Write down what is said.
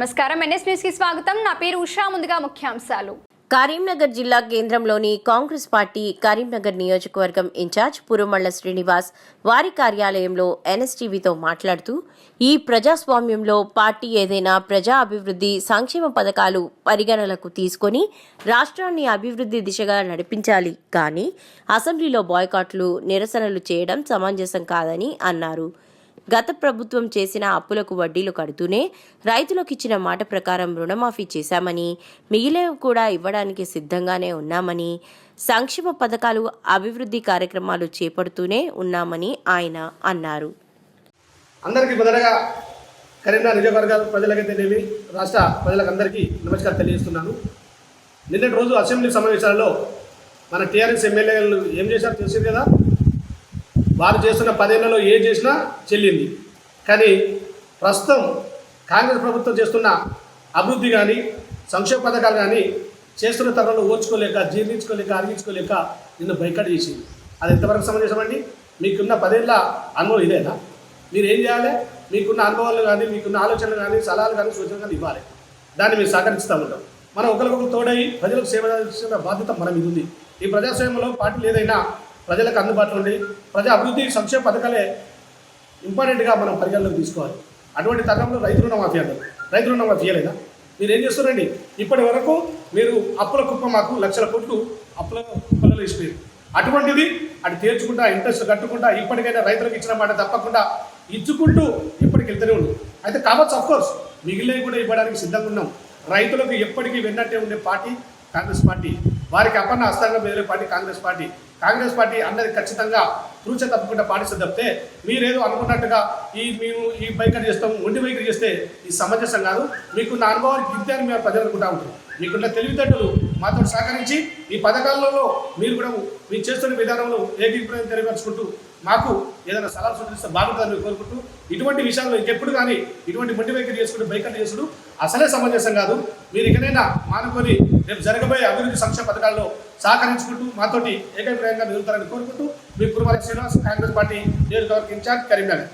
నమస్కారం. ఎన్ఎస్ న్యూస్కి స్వాగతం. నా పేరు ఉషా. ముందుగా ముఖ్యాంశాలు. కరీంనగర్ జిల్లా కేంద్రంలోని కాంగ్రెస్ పార్టీ కరీంనగర్ నియోజకవర్గం ఇన్ఛార్జ్ పురుమళ్ళ శ్రీనివాస్ వారి కార్యాలయంలో ఎన్ఎస్టీవీతో మాట్లాడుతూ ఈ ప్రజాస్వామ్యంలో పార్టీ ఏదైనా ప్రజా అభివృద్ధి సంక్షేమ పథకాలు పరిగణలకు తీసుకొని రాష్ట్రాన్ని అభివృద్ధి దిశగా నడిపించాలి. కానీ అసెంబ్లీలో బాయ్కాట్లు నిరసనలు చేయడం సమంజసం కాదని అన్నారు. గత ప్రభుత్వం చేసిన అప్పులకు వడ్డీలు కడుతూనే రైతులకు ఇచ్చిన మాట ప్రకారం రుణమాఫీ చేశామని మిగిలినవి కూడా ఇవ్వడానికి సిద్ధంగానే ఉన్నామని సంక్షేమ పథకాలు అభివృద్ధి కార్యక్రమాలు చేపడుతూనే ఉన్నామని ఆయన అన్నారు. అందరికీ మొదటగా కరీంనగర్ నియోజకవర్గాల ప్రజలకైతేనేమి రాష్ట్ర ప్రజలకందరికీ నమస్కారం తెలియజేస్తున్నాను. నిన్నటి రోజు అసెంబ్లీ సమావేశాలలో మన టీఆర్ఎస్ ఎమ్మెల్యేలు ఏం చేశారో తెలిసింది కదా? వారు చేస్తున్న పదేళ్ళలో ఏ చేసినా చెల్లింది. కానీ ప్రస్తుతం కాంగ్రెస్ ప్రభుత్వం చేస్తున్న అభివృద్ధి కానీ సంక్షేమ పథకాలు కానీ చేస్తున్న తరంలో ఓర్చుకోలేక జీర్ణించుకోలేక అరిగించుకోలేక నిన్ను బైకట్ చేసింది. అది ఎంతవరకు సమంజసం మీకున్న పదేళ్ళ అనుభవం ఇదేనా? మీరు ఏం చేయాలి? మీకున్న అనుభవాలు కానీ మీకున్న ఆలోచనలు కానీ సలహాలు కానీ సూచనలు కానీ ఇవ్వాలి. దాన్ని మీరు సహకరిస్తూ ఉంటాం. మనం ఒకరికొకరు తోడై ప్రజలకు సేవ చేసిన బాధ్యత మన మీద ఉంది. ఈ ప్రజాస్వామ్యంలో పార్టీలు ఏదైనా ప్రజలకు అందుబాటులో ఉండి ప్రజా అభివృద్ధి సంక్షేమ పథకాలే ఇంపార్టెంట్గా మనం పరిగణలోకి తీసుకోవాలి. అటువంటి తరుణంలో రైతు రుణమాఫీ అంటారు. రైతు రుణమాఫీ ఇవ్వలేదా మీరు ఏం చేస్తున్నారండి? ఇప్పటి వరకు మీరు అప్పుల కుప్ప మాకు లక్షల కోట్లు అప్పుల కుప్పలలో ఇచ్చిపోయారు. అటువంటిది అటు తీర్చుకుంటా ఇంట్రెస్ట్ కట్టుకుంటా ఇప్పటికైనా రైతులకు ఇచ్చిన మాట తప్పకుండా ఇచ్చుకుంటూ ఇప్పటికి వెళ్తూనే ఉంది అయితే కావచ్చు అఫ్కోర్స్ మిగిలినవి కూడా ఇవ్వడానికి సిద్ధంగా ఉన్నాం. రైతులకు ఎప్పటికీ వెన్నట్టే ఉండే పార్టీ కాంగ్రెస్ పార్టీ. వారికి అపన్న హస్తంగా బెదిరే party Congress party. Congress party అన్నది ఖచ్చితంగా తూచ తప్పకుండా పాటిస్తుంది తప్పితే మీరేదో అనుకున్నట్టుగా ఈ మేము ఈ బైకర్ చేస్తాం ఒంటి బైకర్ చేస్తే ఈ సమంజసం కాదు. మీకున్న అనుభవానికి విద్యాన్ని మేము ప్రజలు అనుకుంటా ఉంటాం మీకున్న తెలివితేటలు మాతో సహకరించి ఈ పథకాలలో మీరు కూడా మీరు చేస్తున్న విధానంలో ఏకీకృతం తెలియపరచుకుంటూ మాకు ఏదైనా సలహా సూచిస్తే బాగుంటుందని కోరుకుంటూ ఇటువంటి విషయాల్లో ఇంకెప్పుడు కానీ ఇటువంటి మొండి వైఖరి చేసుకుంటూ బైకట్ చేసుడు అసలే సమంజసం కాదు. మీరు ఇకనైనా మానుకొని రేపు జరగబోయే అభివృద్ధి సంక్షేమ పథకాల్లో సహకరించుకుంటూ మాతోటి ఏకైకంగా నిలుగుతారని కోరుకుంటూ మీ కురుమల శ్రీనివాస్ కాంగ్రెస్ పార్టీ నియోజకవర్గ ఇన్ఛార్జ్ కరీంనగర్.